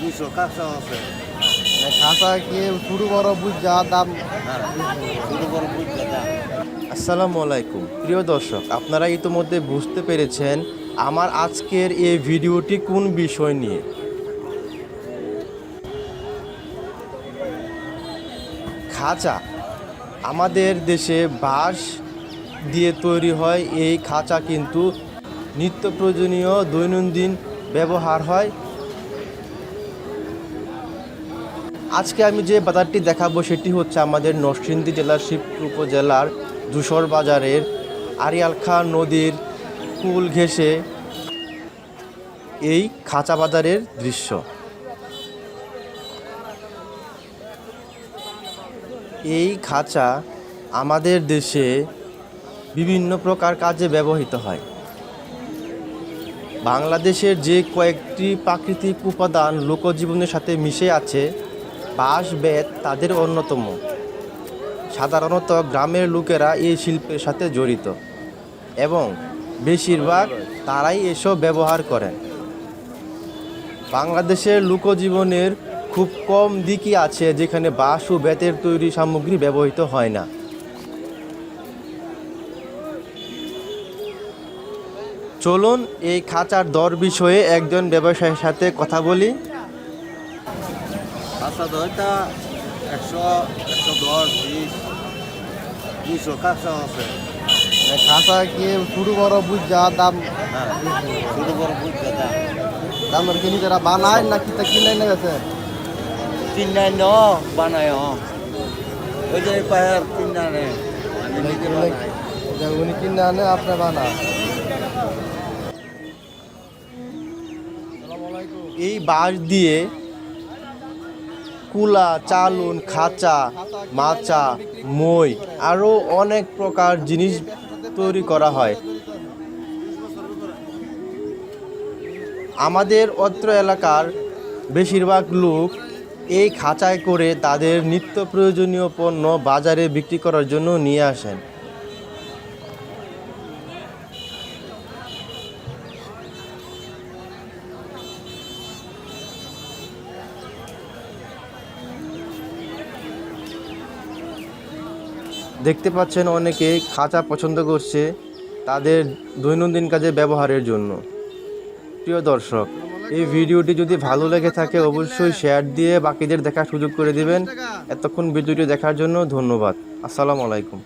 দুশো কাঁচা আছে। খাঁচা কি ছোট বড় বুঝ যা দাম। হ্যাঁ দাম। আসসালামু আলাইকুম। প্রিয় দর্শক আপনারা ইতিমধ্যে বুঝতে পেরেছেন আমার আজকের এই ভিডিওটি কোন বিষয় নিয়ে? খাঁচা। আমাদের দেশে বাঁশ দিয়ে তৈরি হয় এই খাঁচা কিন্তু নিত্য প্রয়োজনীয় দৈনন্দিন ব্যবহার হয়। আজকে আমি যে বাজারটি দেখাবো সেটি হচ্ছে আমাদের নরসিংদী জেলার শিবপুর উপজেলার ধূসর বাজারের আরিয়াল আরিয়ালখা নদীর কুল ঘেঁষে এই খাঁচা বাজারের দৃশ্য। এই খাঁচা আমাদের দেশে বিভিন্ন প্রকার কাজে ব্যবহৃত হয়। বাংলাদেশের যে কয়েকটি প্রাকৃতিক উপাদান লোকজীবনের সাথে মিশে আছে বাঁশ বেত তাদের অন্যতম। সাধারণত গ্রামের লোকেরা এই শিল্পের সাথে জড়িত এবং বেশিরভাগ তারাই এসব ব্যবহার করেন। বাংলাদেশের লোকজীবনের খুব কম দিকই আছে যেখানে বাঁশ ও বেতের তৈরি সামগ্রী ব্যবহৃত হয় না। চলুন এই খাঁচার দর বিষয়ে একজন ব্যবসায়ীর সাথে কথা বলি। কাঁচা দইটা একশো একশো দশ বিশ দুশো কাঁচা আছে। খাঁচা কি ছোট বড় বুঝ যা দাম? হ্যাঁ বুঝতে দাম। দামের কিনি যারা বানায় না কিতা কিনে নিয়ে গেছে? তিন নাই ন বানায় ওই যে পায়ের তিন নানে আমি নিজে বানাই। উনি কিনে আনে আপনি বানান। এই বাঁশ দিয়ে কুলা, চালুন, খাঁচা, মাচা, মই আরও অনেক প্রকার জিনিস তৈরি করা হয়। আমাদের অত্র এলাকার বেশিরভাগ লোক এই খাঁচায় করে তাদের নিত্য প্রয়োজনীয় পণ্য বাজারে বিক্রি করার জন্য নিয়ে আসেন। দেখতে পাচ্ছেন অনেকে খাঁচা পছন্দ করছে তাদের দৈনন্দিন কাজে ব্যবহারের জন্য। প্রিয় দর্শক, এই ভিডিওটি যদি ভালো লেগে থাকে অবশ্যই শেয়ার দিয়ে বাকিদের দেখার সুযোগ করে দিবেন। এতক্ষণ ভিডিওটি দেখার জন্য ধন্যবাদ। আসসালামু আলাইকুম।